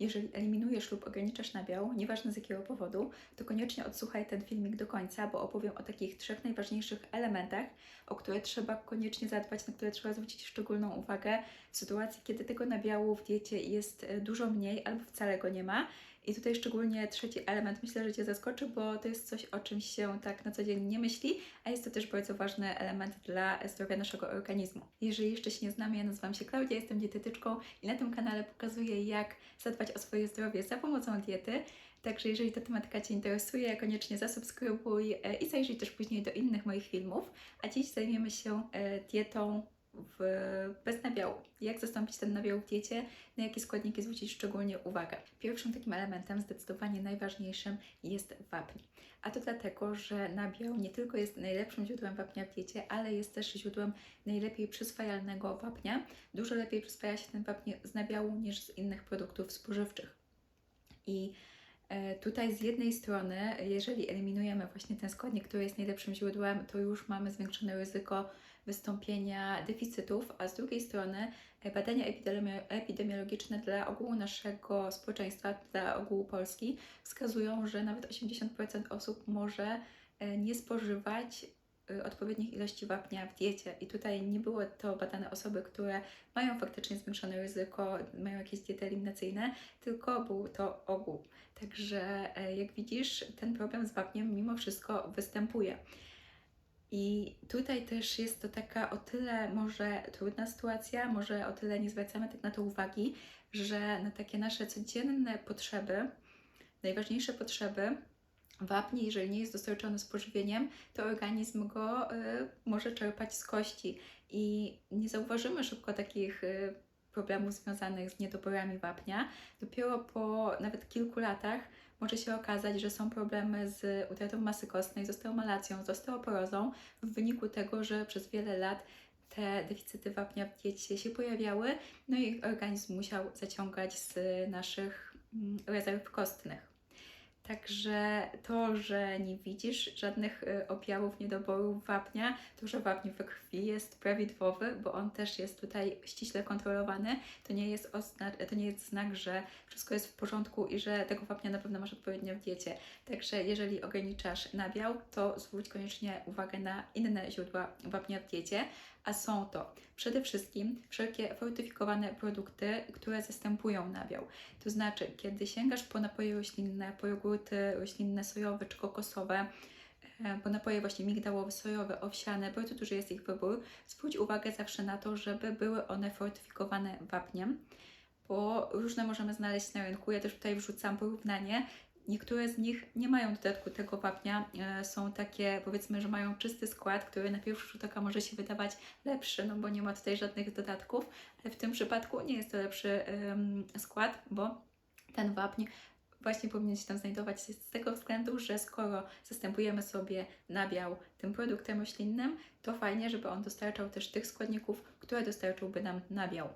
Jeżeli eliminujesz lub ograniczasz nabiał, nieważne z jakiego powodu, to koniecznie odsłuchaj ten filmik do końca, bo opowiem o takich trzech najważniejszych elementach, o które trzeba koniecznie zadbać, na które trzeba zwrócić szczególną uwagę w sytuacji, kiedy tego nabiału w diecie jest e, dużo mniej albo wcale go nie ma. I tutaj szczególnie trzeci element myślę, że Cię zaskoczy, bo to jest coś, o czym się tak na co dzień nie myśli, a jest to też bardzo ważny element dla zdrowia naszego organizmu. Jeżeli jeszcze się nie znamy, ja nazywam się Klaudia, jestem dietetyczką i na tym kanale pokazuję, jak zadbać o swoje zdrowie za pomocą diety. Także jeżeli ta tematyka Cię interesuje, koniecznie zasubskrybuj e, i zajrzyj też później do innych moich filmów. A dziś zajmiemy się e, dietą w, bez nabiału. Jak zastąpić ten nabiał w diecie, na jakie składniki zwrócić szczególnie uwagę. Pierwszym takim elementem, zdecydowanie najważniejszym, jest wapń. A to dlatego, że nabiał nie tylko jest najlepszym źródłem wapnia w diecie, ale jest też źródłem najlepiej przyswajalnego wapnia. Dużo lepiej przyswaja się ten wapń z nabiału niż z innych produktów spożywczych. I e, Tutaj z jednej strony, jeżeli eliminujemy właśnie ten składnik, który jest najlepszym źródłem, to już mamy zwiększone ryzyko wystąpienia deficytów, a z drugiej strony e, badania epidemi- epidemiologiczne dla ogółu naszego społeczeństwa, dla ogółu Polski wskazują, że nawet 80% osób może e, nie spożywać e, odpowiednich ilości wapnia w diecie. I tutaj nie było to badane osoby, które mają faktycznie zwiększone ryzyko, mają jakieś diety eliminacyjne, tylko był to ogół. Także jak widzisz, ten problem z wapniem mimo wszystko występuje. I tutaj też jest to taka o tyle może trudna sytuacja, może o tyle nie zwracamy tak na to uwagi, że na takie nasze codzienne potrzeby, najważniejsze potrzeby, wapń, jeżeli nie jest dostarczony z pożywieniem, to organizm go y, może czerpać z kości. I nie zauważymy szybko takich y, problemów związanych z niedoborami wapnia. Dopiero po nawet kilku latach może się okazać, że są problemy z utratą masy kostnej, z osteomalacją, z osteoporozą w wyniku tego, że przez wiele lat te deficyty wapnia w diecie się pojawiały, no i organizm musiał zaciągać z naszych mm, rezerw kostnych. Także to, że nie widzisz żadnych y, objawów niedoboru wapnia, to, że wapń we krwi jest prawidłowy, bo on też jest tutaj ściśle kontrolowany, to nie jest, to nie jest znak, że wszystko jest w porządku i że tego wapnia na pewno masz odpowiednio w diecie. Także jeżeli ograniczasz nabiał, to zwróć koniecznie uwagę na inne źródła wapnia w diecie, a są to przede wszystkim wszelkie fortyfikowane produkty, które zastępują nabiał. To znaczy, kiedy sięgasz po napoje roślinne, po jogurty roślinne, sojowe czy kokosowe, e, po napoje właśnie migdałowe, sojowe, owsiane, bardzo duży jest ich wybór, zwróć uwagę zawsze na to, żeby były one fortyfikowane wapniem, bo różne możemy znaleźć na rynku. Ja też tutaj wrzucam porównanie. Niektóre z nich nie mają dodatku tego wapnia, e, są takie powiedzmy, że mają czysty skład, który na pierwszy rzut oka może się wydawać lepszy, no bo nie ma tutaj żadnych dodatków, ale w tym przypadku nie jest to lepszy skład, bo ten wapń właśnie powinien się tam znajdować z tego względu, że skoro zastępujemy sobie nabiał tym produktem roślinnym, to fajnie, żeby on dostarczał też tych składników, które dostarczyłby nam nabiał.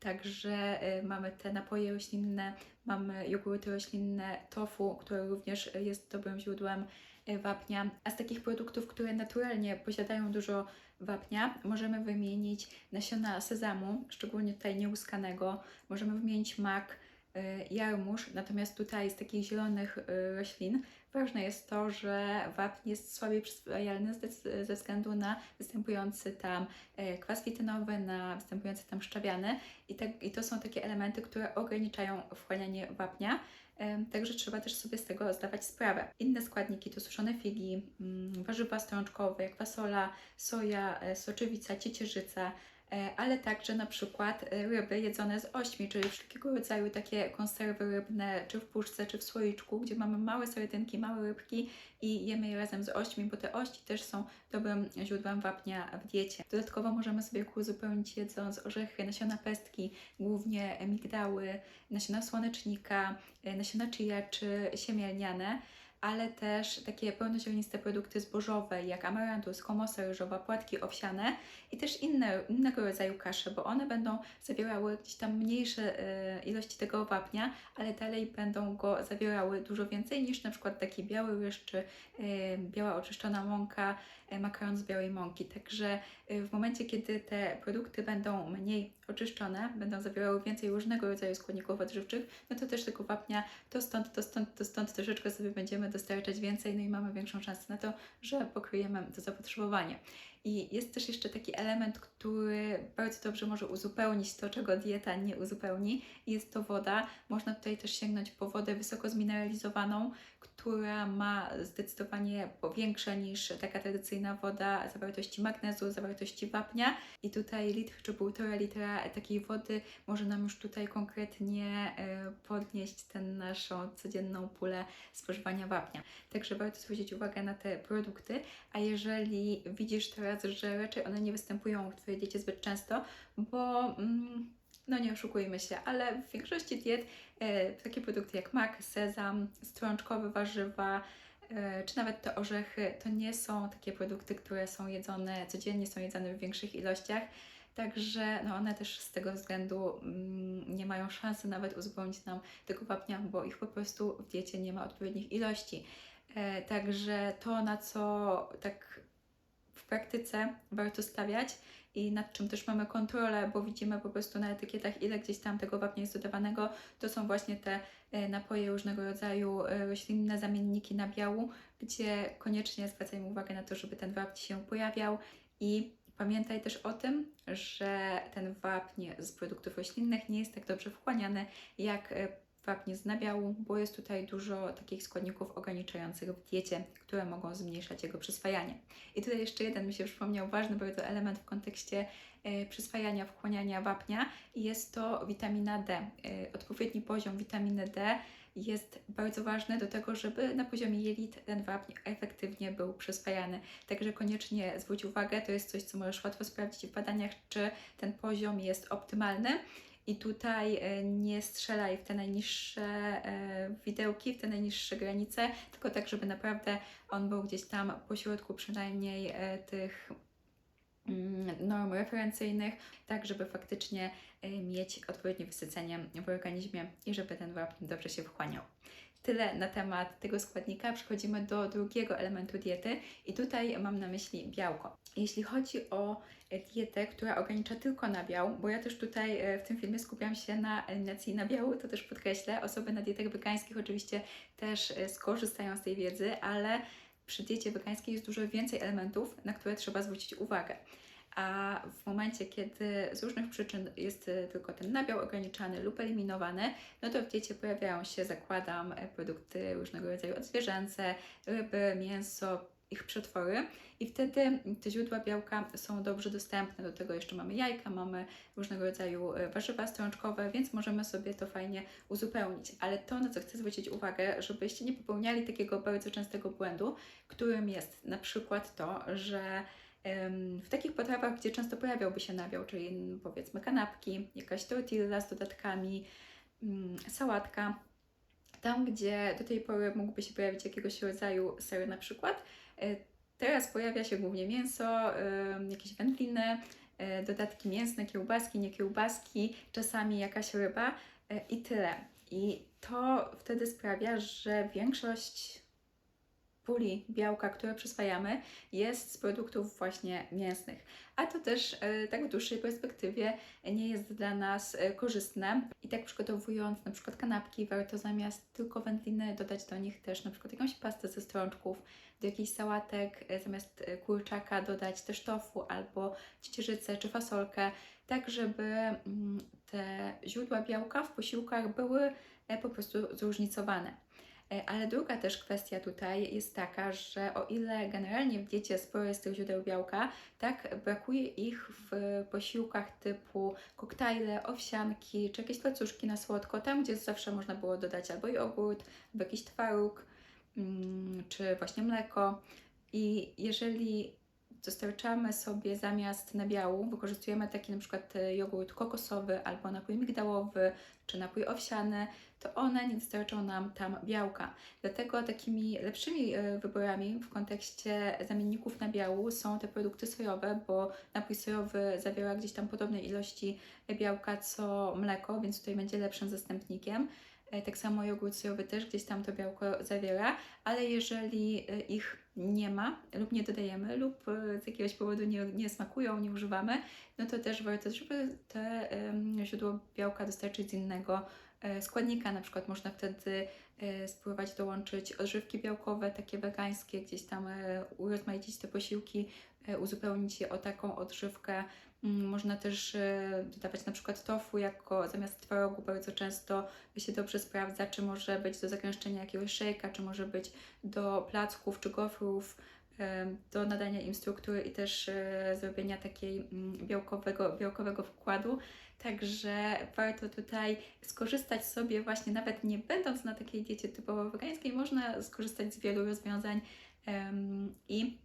Także y, mamy te napoje roślinne, mamy jogurty roślinne, tofu, które również jest dobrym źródłem y, wapnia. A z takich produktów, które naturalnie posiadają dużo wapnia, możemy wymienić nasiona sezamu, szczególnie tutaj nieuskanego, możemy wymienić mak, y, jarmuż, natomiast tutaj z takich zielonych y, roślin ważne jest to, że wapń jest słabiej przyswajalny ze względu na występujący tam y, kwas fitanowy, na występujący tam szczawiany i, tak, i to są takie elementy, które ograniczają wchłanianie wapnia. Także trzeba też sobie z tego zdawać sprawę. Inne składniki to suszone figi, mm, warzywa strączkowe, jak fasola, soja, e, soczewica, ciecierzyca, e, ale także na przykład e, ryby jedzone z ośmi, czyli wszelkiego rodzaju takie konserwy rybne, czy w puszce, czy w słoiczku, gdzie mamy małe sardynki, małe rybki i jemy je razem z ośmi, bo te ości też są dobrym źródłem wapnia w diecie. Dodatkowo możemy sobie go uzupełnić jedząc orzechy, nasiona pestki, głównie migdały, nasiona słonecznika, e, nasiona chia czy siemielniane, ale też takie pełnoziarniste produkty zbożowe, jak amarantus, komosa ryżowa, płatki owsiane i też inne, innego rodzaju kasze, bo one będą zawierały gdzieś tam mniejsze e, ilości tego wapnia, ale dalej będą go zawierały dużo więcej niż na przykład taki biały ryż czy e, biała oczyszczona mąka, e, makaron z białej mąki. Także w momencie, kiedy te produkty będą mniej oczyszczone, będą zawierały więcej różnego rodzaju składników odżywczych, no to też tego wapnia to stąd, to stąd, to stąd troszeczkę sobie będziemy dostarczać więcej, no i mamy większą szansę na to, że pokryjemy to zapotrzebowanie. I jest też jeszcze taki element, który bardzo dobrze może uzupełnić to, czego dieta nie uzupełni. Jest to woda. Można tutaj też sięgnąć po wodę wysoko zmineralizowaną, która ma zdecydowanie większe niż taka tradycyjna woda zawartości magnezu, zawartości wapnia. I tutaj litr czy półtora litra takiej wody może nam już tutaj konkretnie e, podnieść tę naszą codzienną pulę spożywania wapnia. Także warto zwrócić uwagę na te produkty, a jeżeli widzisz teraz, że raczej one nie występują w Twojej diecie zbyt często, bo mm, no nie oszukujmy się, ale w większości diet e, takie produkty jak mak, sezam, strączkowe warzywa, czy nawet te orzechy, to nie są takie produkty, które są jedzone codziennie, są jedzone w większych ilościach. Także no one też z tego względu mm, nie mają szansy nawet uzupełnić nam tego wapnia, bo ich po prostu w diecie nie ma odpowiednich ilości. E, także to, na co tak w praktyce warto stawiać i nad czym też mamy kontrolę, bo widzimy po prostu na etykietach, ile gdzieś tam tego wapnia jest dodawanego, to są właśnie te e, napoje różnego rodzaju e, roślinne zamienniki nabiału, gdzie koniecznie zwracajmy uwagę na to, żeby ten wapń się pojawiał. I Pamiętaj też o tym, że ten wapń z produktów roślinnych nie jest tak dobrze wchłaniany jak e, wapń z nabiału, bo jest tutaj dużo takich składników ograniczających w diecie, które mogą zmniejszać jego przyswajanie. I tutaj jeszcze jeden mi się przypomniał ważny bardzo element w kontekście e, przyswajania, wchłaniania wapnia i jest to witamina D. E, odpowiedni poziom witaminy D jest bardzo ważny do tego, żeby na poziomie jelit ten wapń efektywnie był przyswajany. Także koniecznie zwróć uwagę, to jest coś, co możesz łatwo sprawdzić w badaniach, czy ten poziom jest optymalny. I tutaj e, nie strzelaj w te najniższe e, widełki, w te najniższe granice, tylko tak, żeby naprawdę on był gdzieś tam po środku przynajmniej e, tych mm, norm referencyjnych, tak żeby faktycznie mieć odpowiednie wysycenie w organizmie i żeby ten wapń dobrze się wchłaniał. Tyle na temat tego składnika. Przechodzimy do drugiego elementu diety i tutaj mam na myśli białko. Jeśli chodzi o dietę, która ogranicza tylko nabiał, bo ja też tutaj e, w tym filmie skupiam się na eliminacji nabiału, to też podkreślę. Osoby na dietach wegańskich oczywiście też e, skorzystają z tej wiedzy, ale przy diecie wegańskiej jest dużo więcej elementów, na które trzeba zwrócić uwagę a w momencie, kiedy z różnych przyczyn jest e, tylko ten nabiał ograniczany lub eliminowany, no to w diecie pojawiają się, zakładam, e, produkty różnego rodzaju odzwierzęce, ryby, mięso, ich przetwory i wtedy te źródła białka są dobrze dostępne. Do tego jeszcze mamy jajka, mamy różnego rodzaju e, warzywa strączkowe, więc możemy sobie to fajnie uzupełnić. Ale to, na co chcę zwrócić uwagę, żebyście nie popełniali takiego bardzo częstego błędu, którym jest na przykład to, że w takich potrawach, gdzie często pojawiałby się nabiał, czyli mm, powiedzmy kanapki, jakaś tortilla z dodatkami, mm, sałatka, tam gdzie do tej pory mógłby się pojawić jakiegoś rodzaju ser na przykład, e, teraz pojawia się głównie mięso, jakieś wędliny, e, dodatki mięsne, kiełbaski, nie kiełbaski, czasami jakaś ryba e, i tyle. I to wtedy sprawia, że większość puli białka, które przyswajamy, jest z produktów właśnie mięsnych. A to też e, tak w dłuższej perspektywie nie jest dla nas e, korzystne. I tak przygotowując na przykład kanapki, warto zamiast tylko wędliny dodać do nich też na przykład jakąś pastę ze strączków, do jakichś sałatek, e, zamiast kurczaka dodać też tofu albo ciecierzycę czy fasolkę, tak żeby mm, te źródła białka w posiłkach były po prostu zróżnicowane. E, ale druga też kwestia tutaj jest taka, że o ile generalnie w diecie sporo jest tych źródeł białka, tak brakuje ich w posiłkach typu koktajle, owsianki czy jakieś placuszki na słodko, tam gdzie zawsze można było dodać albo jogurt, albo jakiś twaróg, mm, czy właśnie mleko. I jeżeli dostarczamy sobie zamiast nabiału, wykorzystujemy taki na przykład e, jogurt kokosowy albo napój migdałowy czy napój owsiany, to one nie dostarczą nam tam białka. Dlatego takimi lepszymi e, wyborami w kontekście zamienników nabiału są te produkty sojowe, bo napój sojowy zawiera gdzieś tam podobne ilości białka co mleko, więc tutaj będzie lepszym zastępnikiem. E, Tak samo jogurt sojowy też gdzieś tam to białko zawiera, ale jeżeli e, ich nie ma lub nie dodajemy lub e, z jakiegoś powodu nie, nie smakują, nie używamy, no to też warto, żeby te źródło białka dostarczyć z innego składnika. Na przykład można wtedy spróbować dołączyć odżywki białkowe, takie wegańskie, gdzieś tam urozmaicić te posiłki, uzupełnić je o taką odżywkę. Mm, Można też e, dodawać na przykład tofu jako zamiast twarogu bardzo często się dobrze sprawdza, czy może być do zagęszczenia jakiegoś szejka, czy może być do placków czy gofrów, em, do nadania im struktury i też e, zrobienia takiej mm, białkowego, białkowego wkładu. Także warto tutaj skorzystać sobie właśnie, nawet nie będąc na takiej diecie typowo wegańskiej, można skorzystać z wielu rozwiązań i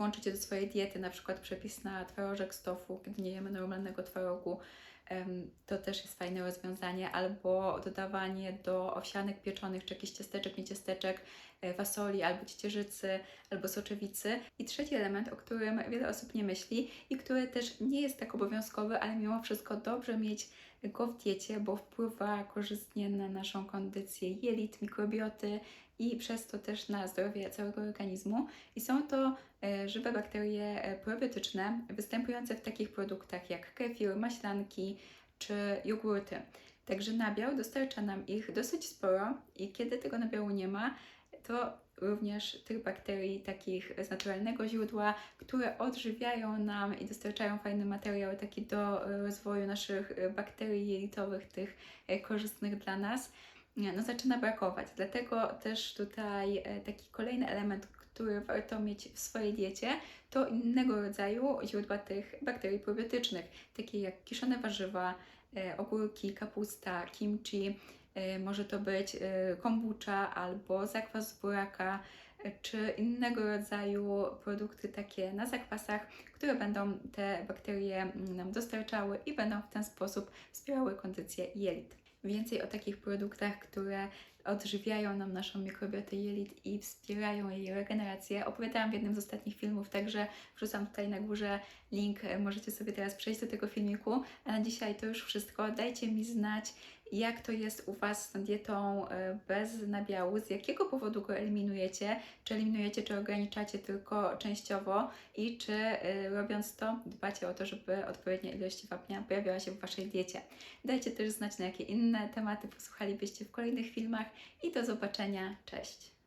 włączyć je do swojej diety, na przykład przepis na twarożek z tofu, kiedy nie jemy normalnego twarogu. To też jest fajne rozwiązanie, albo dodawanie do owsianek pieczonych, czy jakichś ciasteczek, nie ciasteczek, e, fasoli, albo ciecierzycy, albo soczewicy. I trzeci element, o którym wiele osób nie myśli i który też nie jest tak obowiązkowy, ale mimo wszystko dobrze mieć go w diecie, bo wpływa korzystnie na naszą kondycję jelit, mikrobioty i przez to też na zdrowie całego organizmu. I są to e, żywe bakterie e, probiotyczne występujące w takich produktach jak kefir, maślanki czy jogurty. Także nabiał dostarcza nam ich dosyć sporo i kiedy tego nabiału nie ma, to również tych bakterii takich z naturalnego źródła, które odżywiają nam i dostarczają fajny materiał taki do e, rozwoju naszych e, bakterii jelitowych, tych e, korzystnych dla nas, no zaczyna brakować. Dlatego też tutaj taki kolejny element, który warto mieć w swojej diecie, to innego rodzaju źródła tych bakterii probiotycznych, takie jak kiszone warzywa, ogórki, kapusta, kimchi, może to być e, kombucha albo zakwas z buraka, e, czy innego rodzaju produkty takie na zakwasach, które będą te bakterie mm, nam dostarczały i będą w ten sposób wspierały kondycję jelit. Więcej o takich produktach, które odżywiają nam naszą mikrobiotę jelit i wspierają jej regenerację. Opowiadałam w jednym z ostatnich filmów, także wrzucam tutaj na górze link. e, Możecie sobie teraz przejść do tego filmiku. A na dzisiaj to już wszystko. Dajcie mi znać, jak to jest u Was z tą dietą e, bez nabiału, z jakiego powodu go eliminujecie, czy eliminujecie, czy ograniczacie tylko częściowo i czy e, robiąc to dbacie o to, żeby odpowiednia ilość wapnia pojawiała się w Waszej diecie. Dajcie też znać, na jakie inne tematy posłuchalibyście w kolejnych filmach i do zobaczenia. Cześć!